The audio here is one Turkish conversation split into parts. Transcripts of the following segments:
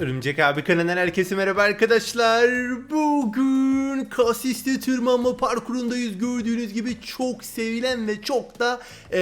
Örümcek abi kanalından herkese merhaba arkadaşlar. Bugün kasiste tırmanma parkurundayız. Gördüğünüz gibi çok sevilen ve çok da e,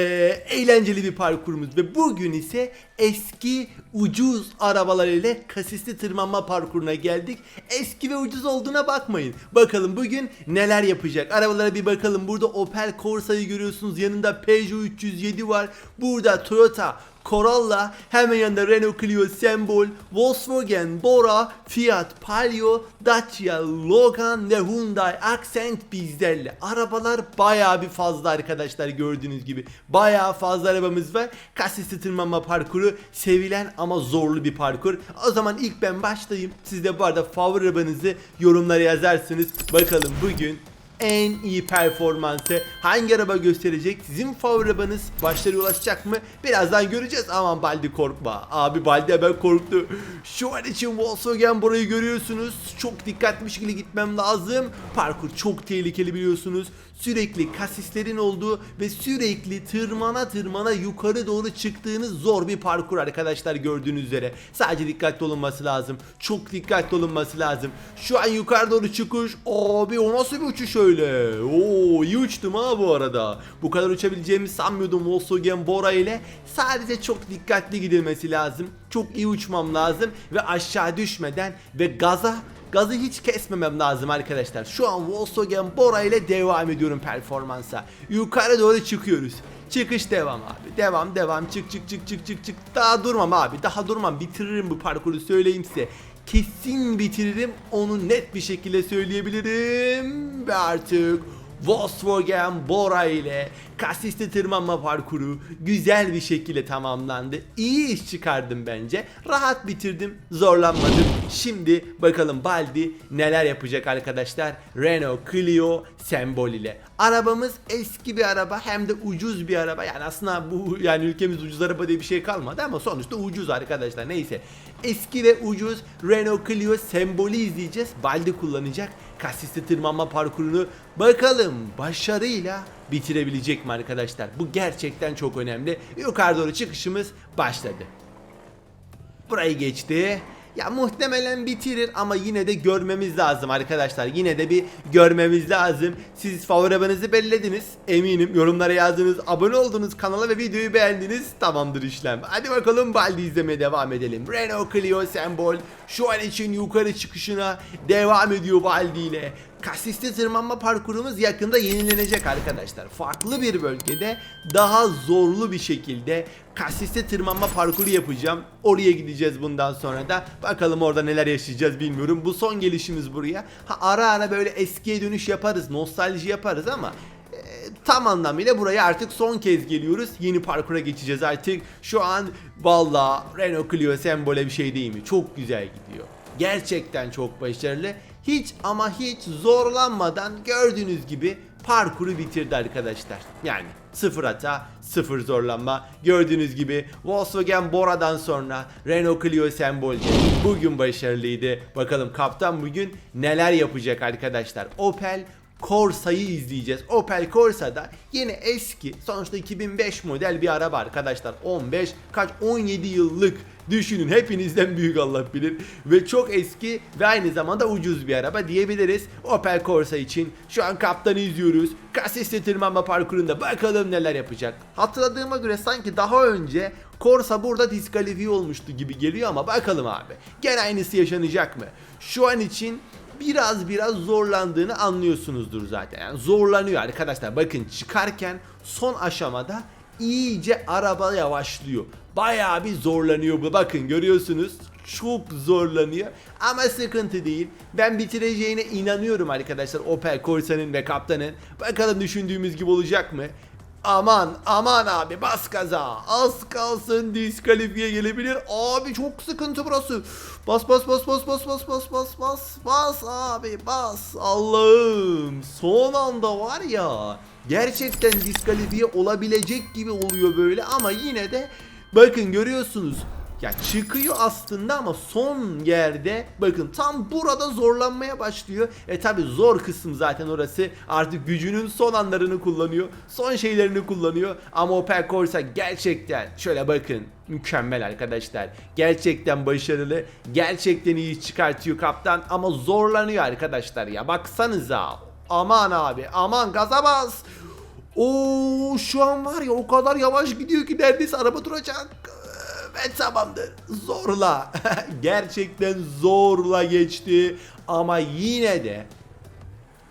eğlenceli bir parkurumuz. Ve bugün ise eski ucuz arabalar ile kasiste tırmanma parkuruna geldik. Eski ve ucuz olduğuna bakmayın. Bakalım bugün neler yapacak. Arabalara bir bakalım. Burada Opel Corsa'yı görüyorsunuz. Yanında Peugeot 307 var. Burada Toyota Corolla, hemen yanında Renault Clio Sembol, Volkswagen Bora, Fiat Palio, Dacia Logan ve Hyundai Accent bizlerle. Arabalar bayağı bir fazla arkadaşlar gördüğünüz gibi. Bayağı fazla arabamız var. Kasisi tırmanma parkuru sevilen ama zorlu bir parkur. O zaman ilk ben başlayayım. Siz de bu arada favori arabanızı yorumlara yazarsınız. Bakalım bugün en iyi performansı hangi araba gösterecek? Sizin favori arabanız başarıya ulaşacak mı? Birazdan göreceğiz. Aman Baldi korkma. Abi Baldi hemen korktu. Şu an için Volkswagen burayı görüyorsunuz. Çok dikkatli bir şekilde gitmem lazım. Parkur çok tehlikeli biliyorsunuz. Sürekli kasislerin olduğu ve sürekli tırmana tırmana yukarı doğru çıktığınız zor bir parkur arkadaşlar gördüğünüz üzere. Sadece dikkatli olunması lazım. Çok dikkatli olunması lazım. Şu an yukarı doğru çıkış. Abi o nasıl bir uçuş öyle? Oo iyi uçtum ha bu arada. Bu kadar uçabileceğimi sanmıyordum Volkswagen Bora ile. Sadece çok dikkatli gidilmesi lazım. Çok iyi uçmam lazım ve aşağı düşmeden ve gaza Gazı hiç kesmemem lazım arkadaşlar. Şu an Volkswagen Bora ile devam ediyorum performansa. Yukarı doğru çıkıyoruz. Çıkış devam abi. Devam devam çık çık çık çık çık çık. Daha durmam abi. Daha durmam. Bitiririm bu parkuru söyleyeyim size. Kesin bitiririm. Onu net bir şekilde söyleyebilirim. Ve artık Volkswagen Bora ile kasiste tırmanma parkuru güzel bir şekilde tamamlandı. İyi iş çıkardım bence. Rahat bitirdim, zorlanmadım. Şimdi bakalım Baldi neler yapacak arkadaşlar. Renault Clio sembol ile. Arabamız eski bir araba hem de ucuz bir araba. Yani aslında bu yani ülkemiz ucuz araba diye bir şey kalmadı ama sonuçta ucuz arkadaşlar. Neyse. Eski ve ucuz Renault Clio sembolü izleyeceğiz. Baldi kullanacak kasiste tırmanma parkurunu bakalım başarıyla bitirebilecek mi arkadaşlar? Bu gerçekten çok önemli. Yukarı doğru çıkışımız başladı. Burayı geçti. Ya muhtemelen bitirir ama yine de görmemiz lazım arkadaşlar. Yine de bir görmemiz lazım. Siz favori arabanızı belirlediniz. Eminim yorumlara yazdınız, abone oldunuz kanala ve videoyu beğendiniz. Tamamdır işlem. Hadi bakalım Baldi izlemeye devam edelim. Renault Clio sembol şu an için yukarı çıkışına devam ediyor Baldi ile. Kasiste tırmanma parkurumuz yakında yenilenecek arkadaşlar. Farklı bir bölgede daha zorlu bir şekilde kasiste tırmanma parkuru yapacağım. Oraya gideceğiz bundan sonra da. Bakalım orada neler yaşayacağız bilmiyorum. Bu son gelişimiz buraya. Ha, ara ara böyle eskiye dönüş yaparız, nostalji yaparız ama e, tam anlamıyla buraya artık son kez geliyoruz. Yeni parkura geçeceğiz artık. Şu an valla Renault Clio sembole bir şey değil mi? Çok güzel gidiyor. Gerçekten çok başarılı. Hiç ama hiç zorlanmadan gördüğünüz gibi parkuru bitirdi arkadaşlar. Yani sıfır hata, sıfır zorlanma. Gördüğünüz gibi Volkswagen Bora'dan sonra Renault Clio sembolü bugün başarılıydı. Bakalım kaptan bugün neler yapacak arkadaşlar. Opel Corsa'yı izleyeceğiz. Opel Corsa'da yine eski sonuçta 2005 model bir araba arkadaşlar. 15 kaç 17 yıllık düşünün hepinizden büyük Allah bilir ve çok eski ve aynı zamanda ucuz bir araba diyebiliriz. Opel Corsa için şu an kaptanı izliyoruz. Kasiste tırmanma parkurunda bakalım neler yapacak. Hatırladığıma göre sanki daha önce Corsa burada diskalifiye olmuştu gibi geliyor ama bakalım abi. Gene aynısı yaşanacak mı? Şu an için biraz biraz zorlandığını anlıyorsunuzdur zaten. Yani zorlanıyor arkadaşlar. Bakın çıkarken son aşamada iyice araba yavaşlıyor. Bayağı bir zorlanıyor bu. Bakın görüyorsunuz. Çok zorlanıyor ama sıkıntı değil. Ben bitireceğine inanıyorum arkadaşlar Opel Corsa'nın ve kaptanın. Bakalım düşündüğümüz gibi olacak mı? Aman aman abi bas gaza. Az kalsın diskalifiye gelebilir. Abi çok sıkıntı burası. Bas bas bas bas bas bas bas bas bas bas abi bas. Allah'ım son anda var ya. Gerçekten diskalifiye olabilecek gibi oluyor böyle ama yine de bakın görüyorsunuz. Ya çıkıyor aslında ama son yerde bakın tam burada zorlanmaya başlıyor. E tabi zor kısım zaten orası. Artık gücünün son anlarını kullanıyor. Son şeylerini kullanıyor. Ama Opel Corsa gerçekten şöyle bakın mükemmel arkadaşlar. Gerçekten başarılı. Gerçekten iyi çıkartıyor kaptan ama zorlanıyor arkadaşlar ya. Baksanıza. Aman abi aman gaza bas. Oo şu an var ya o kadar yavaş gidiyor ki neredeyse araba duracak. Ve tamamdır. Zorla. Gerçekten zorla geçti. Ama yine de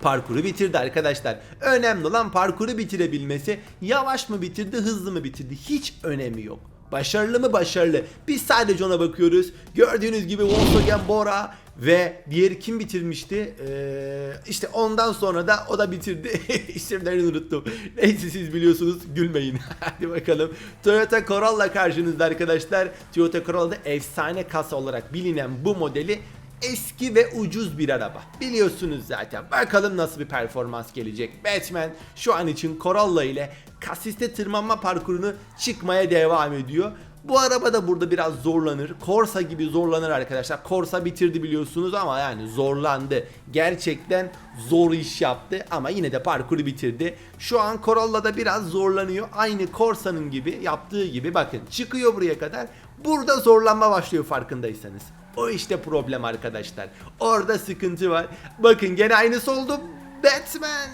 parkuru bitirdi arkadaşlar. Önemli olan parkuru bitirebilmesi. Yavaş mı bitirdi, hızlı mı bitirdi? Hiç önemi yok. Başarılı mı başarılı. Biz sadece ona bakıyoruz. Gördüğünüz gibi Volkswagen Bora ve diğeri kim bitirmişti? Ee, işte ondan sonra da o da bitirdi. İsimlerini unuttum. Neyse siz biliyorsunuz gülmeyin. Hadi bakalım. Toyota Corolla karşınızda arkadaşlar. Toyota Corolla'da efsane kasa olarak bilinen bu modeli eski ve ucuz bir araba. Biliyorsunuz zaten. Bakalım nasıl bir performans gelecek. Batman şu an için Corolla ile kasiste tırmanma parkurunu çıkmaya devam ediyor. Bu araba da burada biraz zorlanır. Corsa gibi zorlanır arkadaşlar. Corsa bitirdi biliyorsunuz ama yani zorlandı. Gerçekten zor iş yaptı ama yine de parkuru bitirdi. Şu an Corolla'da biraz zorlanıyor. Aynı Corsa'nın gibi yaptığı gibi bakın çıkıyor buraya kadar. Burada zorlanma başlıyor farkındaysanız. O işte problem arkadaşlar. Orada sıkıntı var. Bakın gene aynısı oldu. Batman.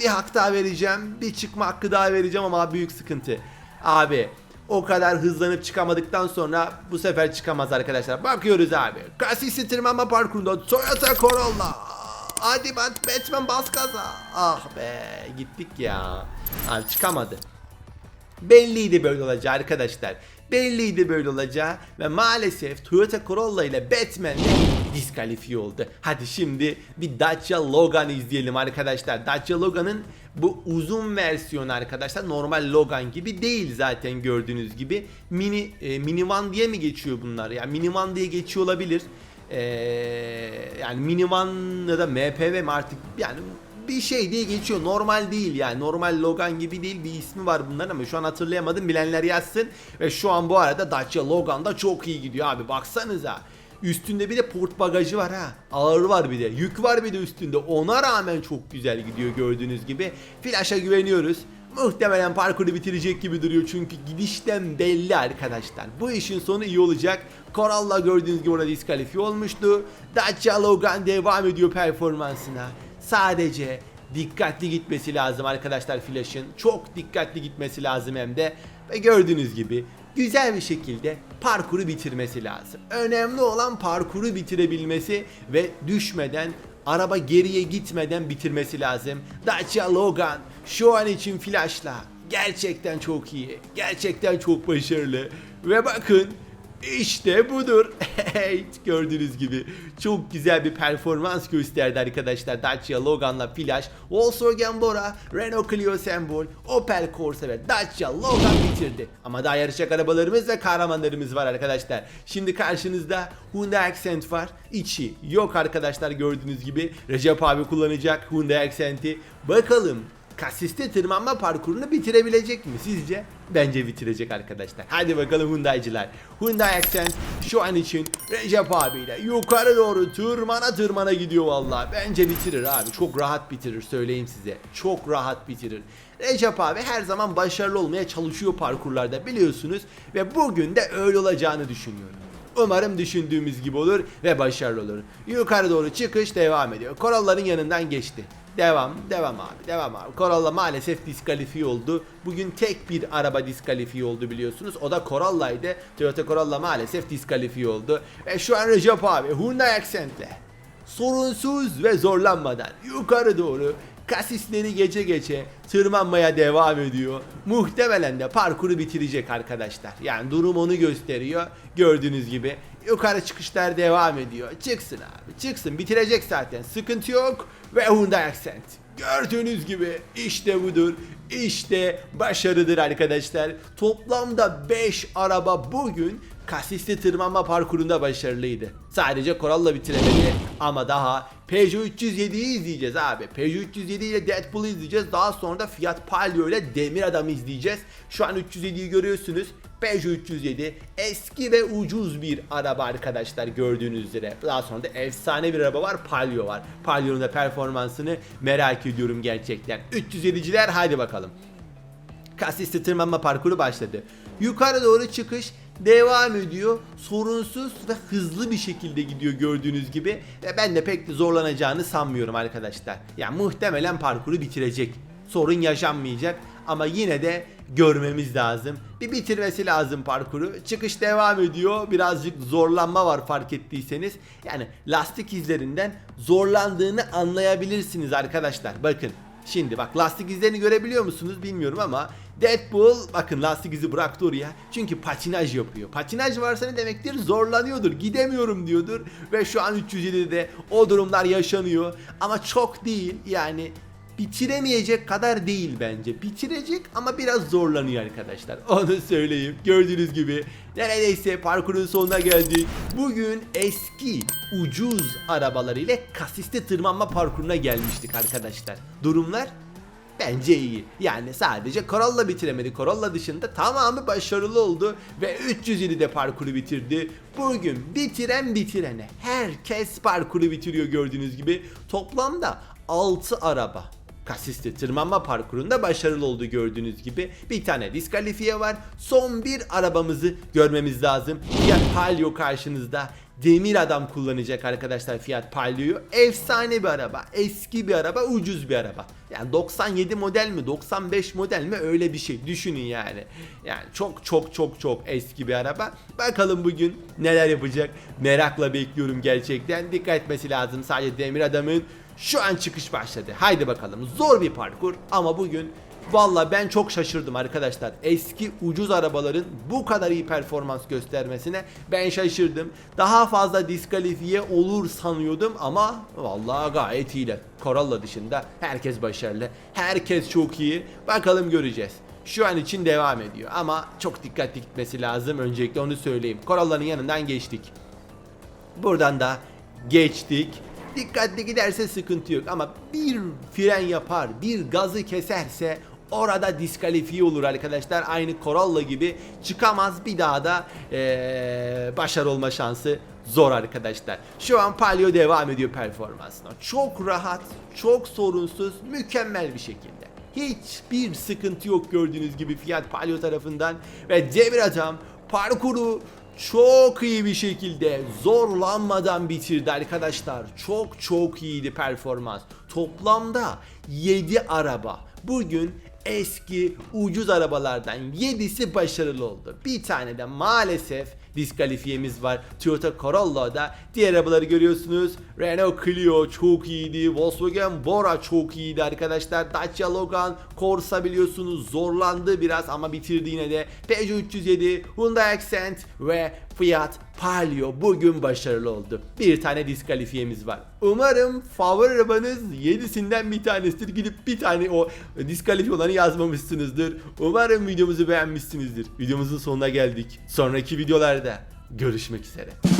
Bir hak daha vereceğim. Bir çıkma hakkı daha vereceğim ama büyük sıkıntı. Abi o kadar hızlanıp çıkamadıktan sonra bu sefer çıkamaz arkadaşlar. Bakıyoruz abi. Kasisi tırmanma parkurunda Toyota Corolla. Hadi Bat Batman bas gaza. Ah be gittik ya. Abi çıkamadı. Belliydi böyle olacağı arkadaşlar. Belliydi böyle olacağı ve maalesef Toyota Corolla ile Batman de diskalifiye oldu. Hadi şimdi bir Dacia Logan izleyelim arkadaşlar. Dacia Logan'ın bu uzun versiyonu arkadaşlar normal Logan gibi değil zaten gördüğünüz gibi. Mini e, minivan diye mi geçiyor bunlar? Yani minivan diye geçiyor olabilir. Ee, yani minivan ya da MPV mi artık yani bir şey diye geçiyor. Normal değil yani. Normal Logan gibi değil. Bir ismi var bunların ama şu an hatırlayamadım. Bilenler yazsın. Ve şu an bu arada Dacia Logan da çok iyi gidiyor abi. Baksanıza. Üstünde bir de port bagajı var ha. Ağır var bir de. Yük var bir de üstünde. Ona rağmen çok güzel gidiyor gördüğünüz gibi. Flash'a güveniyoruz. Muhtemelen parkuru bitirecek gibi duruyor çünkü gidişten belli arkadaşlar. Bu işin sonu iyi olacak. Corolla gördüğünüz gibi orada diskalifiye olmuştu. Dacia Logan devam ediyor performansına. Sadece dikkatli gitmesi lazım arkadaşlar Flash'ın. Çok dikkatli gitmesi lazım hem de. Ve gördüğünüz gibi güzel bir şekilde parkuru bitirmesi lazım. Önemli olan parkuru bitirebilmesi ve düşmeden araba geriye gitmeden bitirmesi lazım. Dacia Logan şu an için Flash'la gerçekten çok iyi. Gerçekten çok başarılı. Ve bakın işte budur. Gördüğünüz gibi çok güzel bir performans gösterdi arkadaşlar Dacia Logan'la Flash, Volkswagen Bora, Renault Clio Sembol, Opel Corsa ve Dacia Logan bitirdi. Ama daha yarışacak arabalarımız ve kahramanlarımız var arkadaşlar. Şimdi karşınızda Hyundai Accent var. İçi yok arkadaşlar gördüğünüz gibi. Recep abi kullanacak Hyundai Accent'i. Bakalım kasiste tırmanma parkurunu bitirebilecek mi sizce? Bence bitirecek arkadaşlar. Hadi bakalım Hyundai'ciler. Hyundai Accent şu an için Recep abiyle yukarı doğru tırmana tırmana gidiyor vallahi. Bence bitirir abi. Çok rahat bitirir söyleyeyim size. Çok rahat bitirir. Recep abi her zaman başarılı olmaya çalışıyor parkurlarda biliyorsunuz. Ve bugün de öyle olacağını düşünüyorum. Umarım düşündüğümüz gibi olur ve başarılı olur. Yukarı doğru çıkış devam ediyor. Koralların yanından geçti. Devam, devam abi, devam abi. Corolla maalesef diskalifiye oldu. Bugün tek bir araba diskalifiye oldu biliyorsunuz. O da Corolla'ydı. Toyota Corolla maalesef diskalifiye oldu. Ve şu an Recep abi Hyundai Accent'le sorunsuz ve zorlanmadan yukarı doğru kasisleri gece gece tırmanmaya devam ediyor. Muhtemelen de parkuru bitirecek arkadaşlar. Yani durum onu gösteriyor. Gördüğünüz gibi yukarı çıkışlar devam ediyor. Çıksın abi çıksın bitirecek zaten sıkıntı yok. Ve Hyundai Accent. Gördüğünüz gibi işte budur. İşte başarıdır arkadaşlar. Toplamda 5 araba bugün kasisli tırmanma parkurunda başarılıydı. Sadece Corolla bitiremedi ama daha Peugeot 307'yi izleyeceğiz abi. Peugeot 307 ile Deadpool'u izleyeceğiz. Daha sonra da Fiat Palio ile Demir Adam'ı izleyeceğiz. Şu an 307'yi görüyorsunuz. Peugeot 307 eski ve ucuz bir araba arkadaşlar gördüğünüz üzere. Daha sonra da efsane bir araba var Palio var. Palio'nun da performansını merak ediyorum gerçekten. 307'ciler hadi bakalım. Kasisli tırmanma parkuru başladı. Yukarı doğru çıkış devam ediyor. Sorunsuz ve hızlı bir şekilde gidiyor gördüğünüz gibi. Ve ben de pek de zorlanacağını sanmıyorum arkadaşlar. Yani muhtemelen parkuru bitirecek. Sorun yaşanmayacak ama yine de görmemiz lazım. Bir bitirmesi lazım parkuru. Çıkış devam ediyor. Birazcık zorlanma var fark ettiyseniz. Yani lastik izlerinden zorlandığını anlayabilirsiniz arkadaşlar. Bakın Şimdi bak lastik izlerini görebiliyor musunuz bilmiyorum ama Deadpool bakın lastik izi bıraktı oraya. Çünkü patinaj yapıyor. Patinaj varsa ne demektir? Zorlanıyordur. Gidemiyorum diyordur. Ve şu an 307'de o durumlar yaşanıyor. Ama çok değil yani bitiremeyecek kadar değil bence. Bitirecek ama biraz zorlanıyor arkadaşlar. Onu söyleyeyim. Gördüğünüz gibi neredeyse parkurun sonuna geldik. Bugün eski ucuz arabalar ile kasiste tırmanma parkuruna gelmiştik arkadaşlar. Durumlar Bence iyi. Yani sadece Corolla bitiremedi. Corolla dışında tamamı başarılı oldu ve 307'de parkuru bitirdi. Bugün bitiren bitirene. Herkes parkuru bitiriyor gördüğünüz gibi. Toplamda 6 araba Kasiste tırmanma parkurunda başarılı oldu gördüğünüz gibi. Bir tane diskalifiye var. Son bir arabamızı görmemiz lazım. Fiat Palio karşınızda. Demir adam kullanacak arkadaşlar Fiat Palio'yu. Efsane bir araba. Eski bir araba. Ucuz bir araba. Yani 97 model mi 95 model mi öyle bir şey. Düşünün yani. Yani çok çok çok çok eski bir araba. Bakalım bugün neler yapacak. Merakla bekliyorum gerçekten. Dikkat etmesi lazım sadece demir adamın. Şu an çıkış başladı. Haydi bakalım. Zor bir parkur ama bugün Valla ben çok şaşırdım arkadaşlar. Eski ucuz arabaların bu kadar iyi performans göstermesine ben şaşırdım. Daha fazla diskalifiye olur sanıyordum ama valla gayet iyiler. Corolla dışında herkes başarılı. Herkes çok iyi. Bakalım göreceğiz. Şu an için devam ediyor ama çok dikkatli gitmesi lazım. Öncelikle onu söyleyeyim. Corolla'nın yanından geçtik. Buradan da geçtik. Dikkatli giderse sıkıntı yok ama bir fren yapar, bir gazı keserse orada diskalifiye olur arkadaşlar. Aynı Corolla gibi çıkamaz bir daha da eee başarı olma şansı zor arkadaşlar. Şu an Palio devam ediyor performansına. Çok rahat, çok sorunsuz, mükemmel bir şekilde. Hiçbir sıkıntı yok gördüğünüz gibi Fiat Palio tarafından ve Demir Adam parkuru çok iyi bir şekilde zorlanmadan bitirdi arkadaşlar. Çok çok iyiydi performans. Toplamda 7 araba. Bugün eski ucuz arabalardan 7'si başarılı oldu. Bir tane de maalesef diskalifiyemiz var. Toyota Corolla'da diğer arabaları görüyorsunuz. Renault Clio çok iyiydi. Volkswagen Bora çok iyiydi arkadaşlar. Dacia Logan, Corsa biliyorsunuz zorlandı biraz ama bitirdi yine de. Peugeot 307, Hyundai Accent ve Fiat Palio bugün başarılı oldu. Bir tane diskalifiyemiz var. Umarım favori arabanız 7'sinden bir tanesidir. Gidip bir tane o diskalifiye olanı yazmamışsınızdır. Umarım videomuzu beğenmişsinizdir. Videomuzun sonuna geldik. Sonraki videolarda görüşmek üzere.